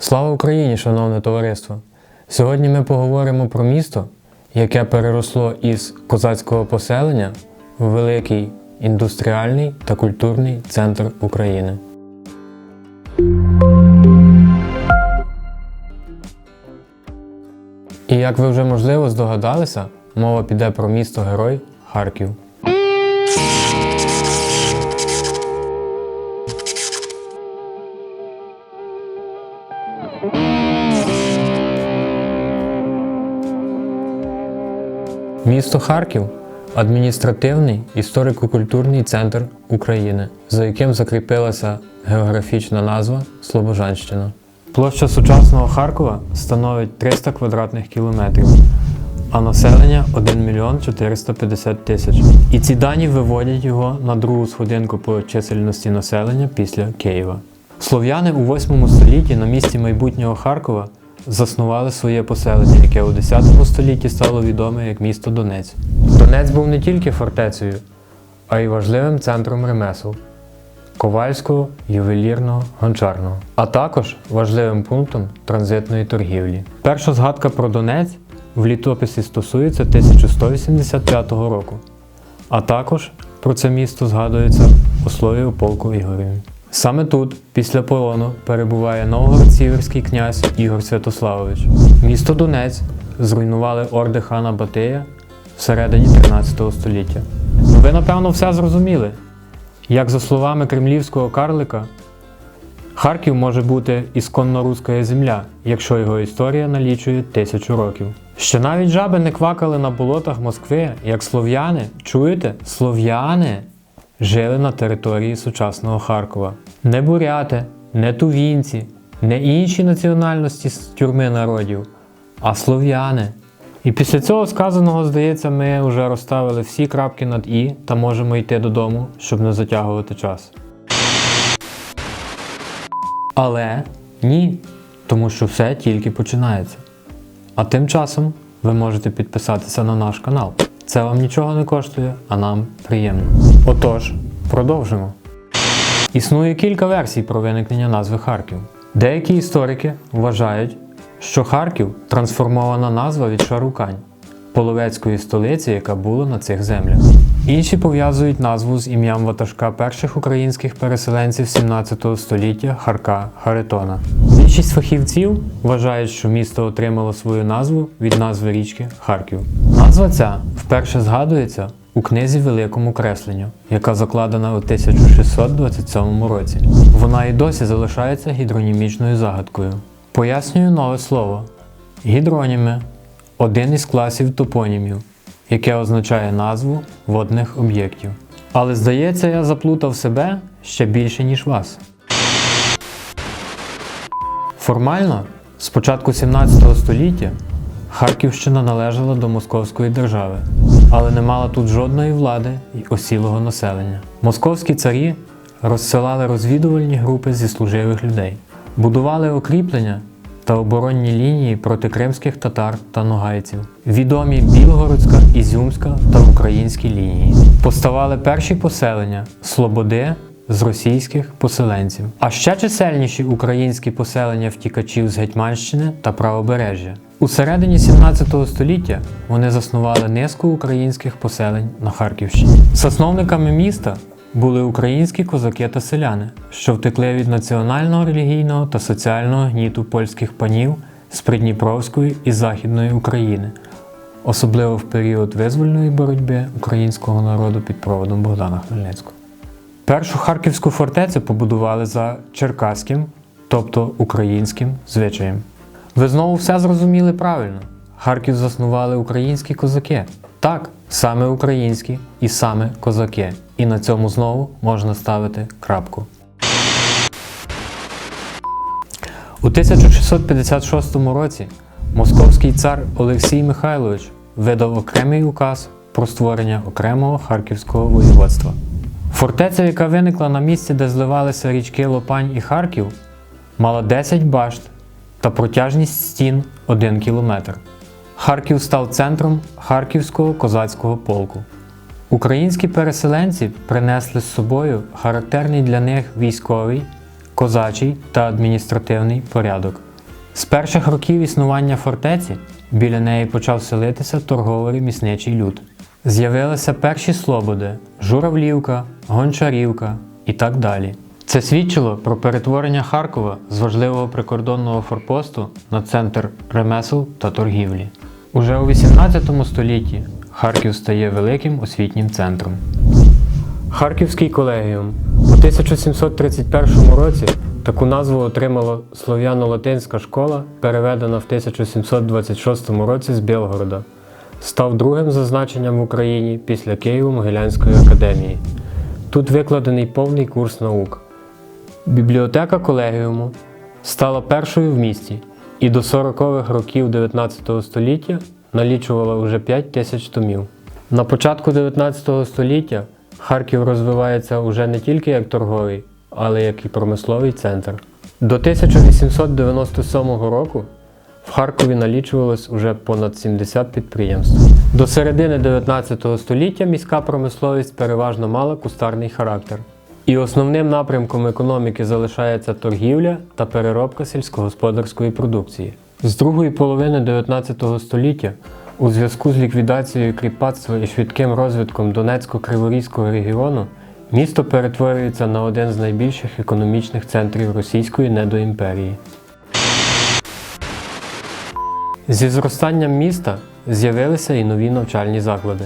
Слава Україні, шановне товариство! Сьогодні ми поговоримо про місто, яке переросло із козацького поселення в великий індустріальний та культурний центр України. І як ви вже можливо здогадалися, мова піде про місто Герой Харків. Місто Харків адміністративний історико-культурний центр України, за яким закріпилася географічна назва Слобожанщина. Площа сучасного Харкова становить 300 квадратних кілометрів, а населення 1 мільйон 450 тисяч. І ці дані виводять його на другу сходинку по чисельності населення після Києва. Слов'яни у 8 столітті на місці майбутнього Харкова заснували своє поселення, яке у 10 столітті стало відоме як місто Донець. Донець був не тільки фортецею, а й важливим центром ремесел ковальського, ювелірного, гончарного, а також важливим пунктом транзитної торгівлі. Перша згадка про Донець в літописі стосується 1185 року, а також про це місто згадується у слові у полку Ігореві. Саме тут, після полону, перебуває новгород-сіверський князь Ігор Святославович. Місто Донець зруйнували орди хана Батия всередині 13 століття. Ви, напевно, все зрозуміли. Як за словами кремлівського карлика, Харків може бути ісконно руська земля, якщо його історія налічує тисячу років. Ще навіть жаби не квакали на болотах Москви, як слов'яни, чуєте? Слов'яни жили на території сучасного Харкова. Не буряти, не тувінці, не інші національності з тюрми народів, а слов'яни. І після цього сказаного, здається, ми вже розставили всі крапки над І та можемо йти додому, щоб не затягувати час. Але ні, тому що все тільки починається. А тим часом ви можете підписатися на наш канал. Це вам нічого не коштує, а нам приємно. Отож, продовжимо. Існує кілька версій про виникнення назви Харків. Деякі історики вважають, що Харків трансформована назва від Шарукань, половецької столиці, яка була на цих землях. Інші пов'язують назву з ім'ям ватажка перших українських переселенців 17 століття Харка Харитона. Більшість фахівців вважають, що місто отримало свою назву від назви річки Харків. Назва ця вперше згадується у книзі Великому кресленню, яка закладена у 1627 році. Вона і досі залишається гідронімічною загадкою. Пояснюю нове слово. Гідроніми один із класів топонімів, яке означає назву водних об'єктів. Але здається, я заплутав себе ще більше, ніж вас. Формально, з початку 17 століття Харківщина належала до Московської держави, але не мала тут жодної влади і осілого населення. Московські царі розсилали розвідувальні групи зі служивих людей, будували окріплення та оборонні лінії проти кримських татар та ногайців, відомі Білгородська, Ізюмська та українські лінії. Поставали перші поселення Слободи з російських поселенців, а ще чисельніші українські поселення втікачів з Гетьманщини та Правобережжя. У середині 17 століття вони заснували низку українських поселень на Харківщині. Засновниками міста були українські козаки та селяни, що втекли від національного, релігійного та соціального гніту польських панів з Придніпровської і Західної України, особливо в період визвольної боротьби українського народу під проводом Богдана Хмельницького. Першу харківську фортецю побудували за черкаським, тобто українським звичаєм. Ви знову все зрозуміли правильно. Харків заснували українські козаки. Так, саме українські і саме козаки. І на цьому знову можна ставити крапку. У 1656 році московський цар Олексій Михайлович видав окремий указ про створення окремого харківського воєводства. Фортеця, яка виникла на місці, де зливалися річки Лопань і Харків, мала 10 башт та протяжність стін 1 кілометр. Харків став центром Харківського козацького полку. Українські переселенці принесли з собою характерний для них військовий, козачий та адміністративний порядок. З перших років існування фортеці біля неї почав селитися торгово-ремісничий люд. З'явилися перші слободи Журавлівка, Гончарівка і так далі. Це свідчило про перетворення Харкова з важливого прикордонного форпосту на центр ремесел та торгівлі. Уже у 18 столітті Харків стає великим освітнім центром. Харківський колегіум у 1731 році таку назву отримала слов'яно-латинська школа, переведена в 1726 році з Білгорода. Став другим за значенням в Україні після Києво-Могилянської академії. Тут викладений повний курс наук. Бібліотека колегіуму стала першою в місті і до 40-х років 19 століття налічувала вже 5 тисяч томів. На початку 19 століття Харків розвивається уже не тільки як торговий, але як і промисловий центр. До 1897 року в Харкові налічувалось уже понад 70 підприємств. До середини 19 століття міська промисловість переважно мала кустарний характер. І основним напрямком економіки залишається торгівля та переробка сільськогосподарської продукції. З другої половини 19 століття у зв'язку з ліквідацією кріпацтва і швидким розвитком Донецько-Криворізького регіону місто перетворюється на один з найбільших економічних центрів російської недоімперії. Зі зростанням міста з'явилися і нові навчальні заклади.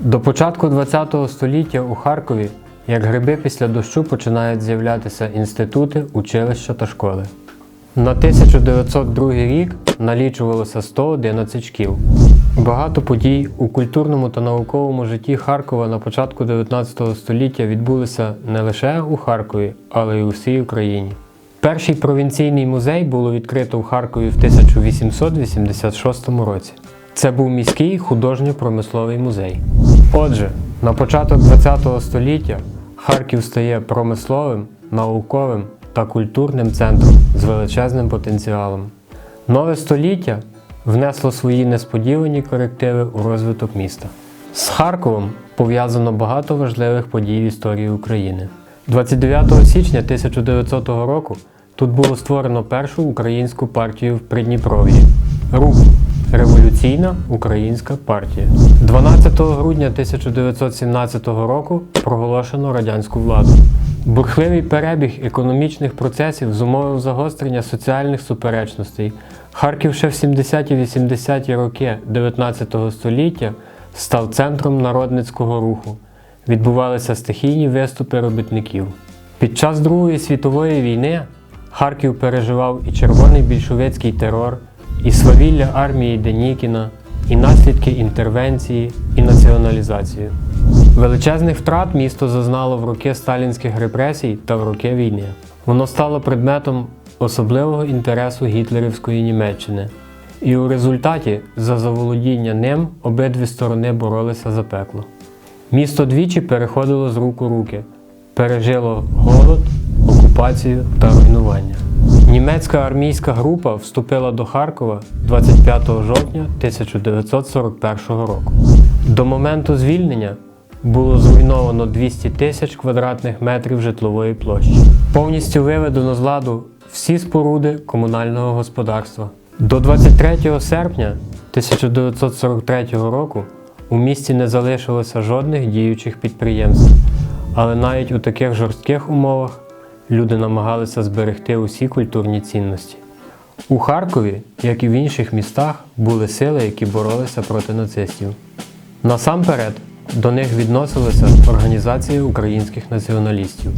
До початку ХХ століття у Харкові, як гриби після дощу, починають з'являтися інститути, училища та школи. На 1902 рік налічувалося 111 шкіл. Багато подій у культурному та науковому житті Харкова на початку 19 століття відбулися не лише у Харкові, але й у всій Україні. Перший провінційний музей було відкрито в Харкові в 1886 році. Це був міський художньо-промисловий музей. Отже, на початок ХХ століття Харків стає промисловим, науковим та культурним центром з величезним потенціалом. Нове століття внесло свої несподівані корективи у розвиток міста. З Харковом пов'язано багато важливих подій в історії України. 29 січня 1900 року тут було створено першу українську партію в Придніпров'ї РУП Революційна Українська партія. 12 грудня 1917 року проголошено радянську владу. Бурхливий перебіг економічних процесів зумовив загострення соціальних суперечностей. Харків ще в 70-80-ті роки 19 століття став центром народницького руху. Відбувалися стихійні виступи робітників. Під час Другої світової війни Харків переживав і червоний більшовицький терор, і свавілля армії Денікіна, і наслідки інтервенції, і націоналізацію. Величезних втрат місто зазнало в роки сталінських репресій та в роки війни. Воно стало предметом особливого інтересу гітлерівської Німеччини. І у результаті за заволодіння ним обидві сторони боролися за пекло. Місто двічі переходило з рук у руки, пережило голод, окупацію та руйнування. Німецька армійська група вступила до Харкова 25 жовтня 1941 року. До моменту звільнення було зруйновано 200 тисяч квадратних метрів житлової площі. Повністю виведено з ладу всі споруди комунального господарства. До 23 серпня 1943 року у місті не залишилося жодних діючих підприємств. Але навіть у таких жорстких умовах люди намагалися зберегти усі культурні цінності. У Харкові, як і в інших містах, були сили, які боролися проти нацистів. Насамперед, до них відносилася Організація українських націоналістів.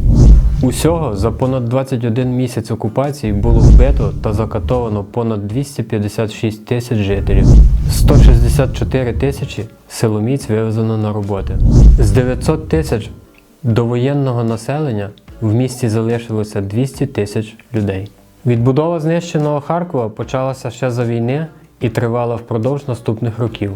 Усього за понад 21 місяць окупації було вбито та закатовано понад 256 тисяч жителів. 164 тисячі силоміць вивезено на роботи. З 900 тисяч довоєнного населення в місті залишилося 200 тисяч людей. Відбудова знищеного Харкова почалася ще за війни і тривала впродовж наступних років,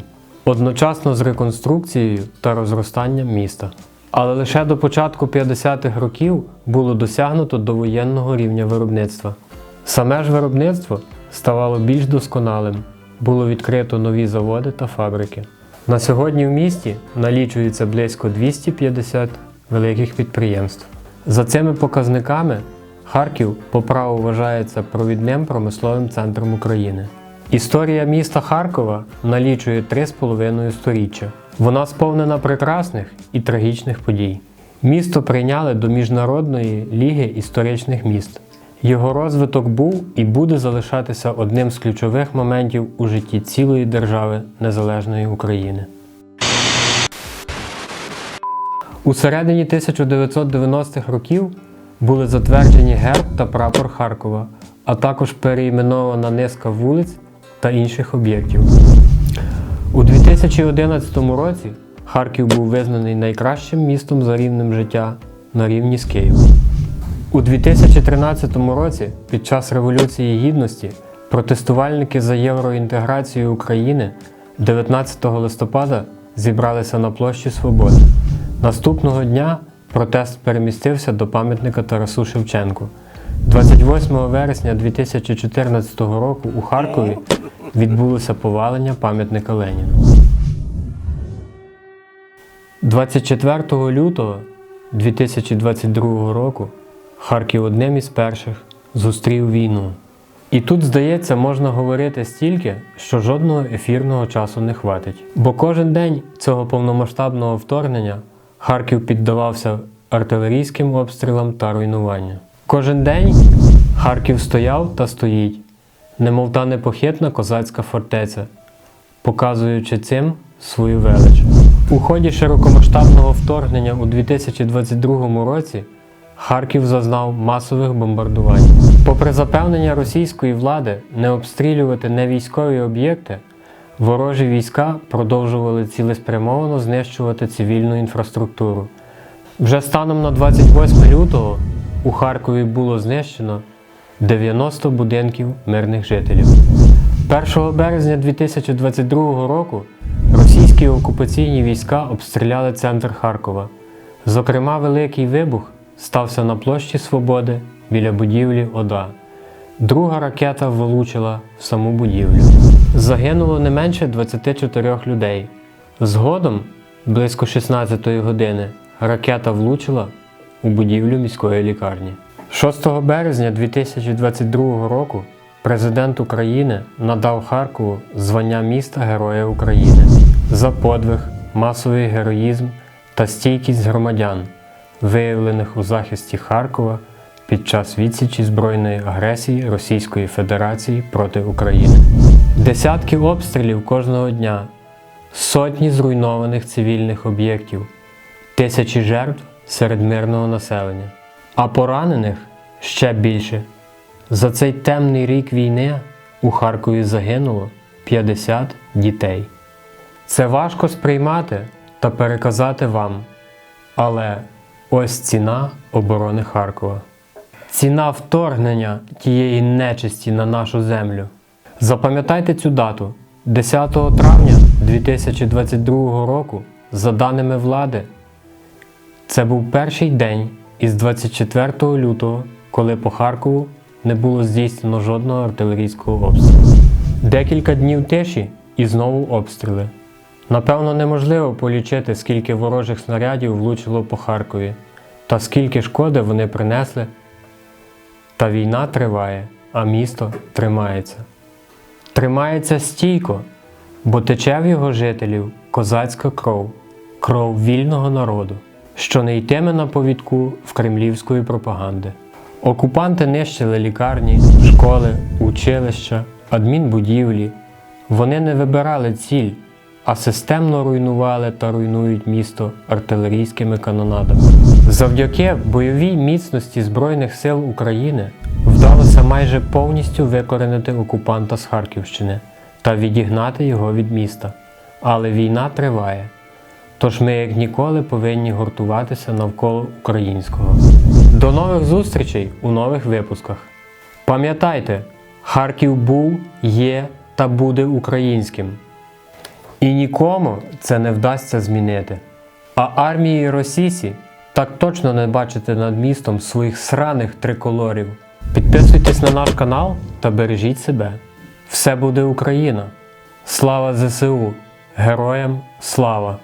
одночасно з реконструкцією та розростанням міста. Але лише до початку 50-х років було досягнуто довоєнного рівня виробництва. Саме ж виробництво ставало більш досконалим, було відкрито нові заводи та фабрики. На сьогодні в місті налічується близько 250 великих підприємств. За цими показниками Харків по праву вважається провідним промисловим центром України. Історія міста Харкова налічує 3,5 сторіччя. Вона сповнена прекрасних і трагічних подій. Місто прийняли до Міжнародної ліги історичних міст. Його розвиток був і буде залишатися одним з ключових моментів у житті цілої держави Незалежної України. У середині 1990-х років були затверджені герб та прапор Харкова, а також переіменована низка вулиць та інших об'єктів. У 2011 році Харків був визнаний найкращим містом за рівнем життя на рівні з Києвом. У 2013 році, під час Революції Гідності, протестувальники за євроінтеграцію України 19 листопада зібралися на площі Свободи. Наступного дня протест перемістився до пам'ятника Тарасу Шевченку. 28 вересня 2014 року у Харкові відбулося повалення пам'ятника Леніну. 24 лютого 2022 року Харків одним із перших зустрів війну. І тут, здається, можна говорити стільки, що жодного ефірного часу не хватить. Бо кожен день цього повномасштабного вторгнення Харків піддавався артилерійським обстрілам та руйнуванню. Кожен день Харків стояв та стоїть, немов та непохитна козацька фортеця, показуючи цим свою велич. У ході широкомасштабного вторгнення у 2022 році Харків зазнав масових бомбардувань. Попри запевнення російської влади не обстрілювати невійськові об'єкти, ворожі війська продовжували цілеспрямовано знищувати цивільну інфраструктуру. Вже станом на 28 лютого у Харкові було знищено 90 будинків мирних жителів. 1 березня 2022 року російські окупаційні війська обстріляли центр Харкова. Зокрема, великий вибух стався на площі Свободи біля будівлі ОДА. Друга ракета влучила в саму будівлю. Загинуло не менше 24 людей. Згодом, близько 16-ї години, ракета влучила у будівлю міської лікарні. 6 березня 2022 року президент України надав Харкову звання міста Героя України за подвиг, масовий героїзм та стійкість громадян, виявлених у захисті Харкова під час відсічі збройної агресії Російської Федерації проти України. Десятки обстрілів кожного дня, сотні зруйнованих цивільних об'єктів, тисячі жертв серед мирного населення, а поранених ще більше. За цей темний рік війни у Харкові загинуло 50 дітей. Це важко сприймати та переказати вам. Але ось ціна оборони Харкова. Ціна вторгнення тієї нечисті на нашу землю. Запам'ятайте цю дату. 10 травня 2022 року, за даними влади, це був перший день із 24 лютого, коли по Харкову не було здійснено жодного артилерійського обстрілу. Декілька днів тиші і знову обстріли. Напевно, неможливо полічити, скільки ворожих снарядів влучило по Харкові, та скільки шкоди вони принесли. Та війна триває, а місто тримається. Тримається стійко, бо тече в його жителів козацька кров, кров вільного народу, що не йтиме на повідку в кремлівської пропаганди. Окупанти нищили лікарні, школи, училища, адмінбудівлі. Вони не вибирали ціль, а системно руйнували та руйнують місто артилерійськими канонадами. Завдяки бойовій міцності Збройних сил України вдалося майже повністю викоренити окупанта з Харківщини та відігнати його від міста. Але війна триває. Тож ми як ніколи повинні гуртуватися навколо українського. До нових зустрічей у нових випусках. Пам'ятайте, Харків був, є та буде українським. І нікому це не вдасться змінити. А армії Росісі так точно не бачите над містом своїх сраних триколорів. Підписуйтесь на наш канал та бережіть себе. Все буде Україна! Слава ЗСУ! Героям слава!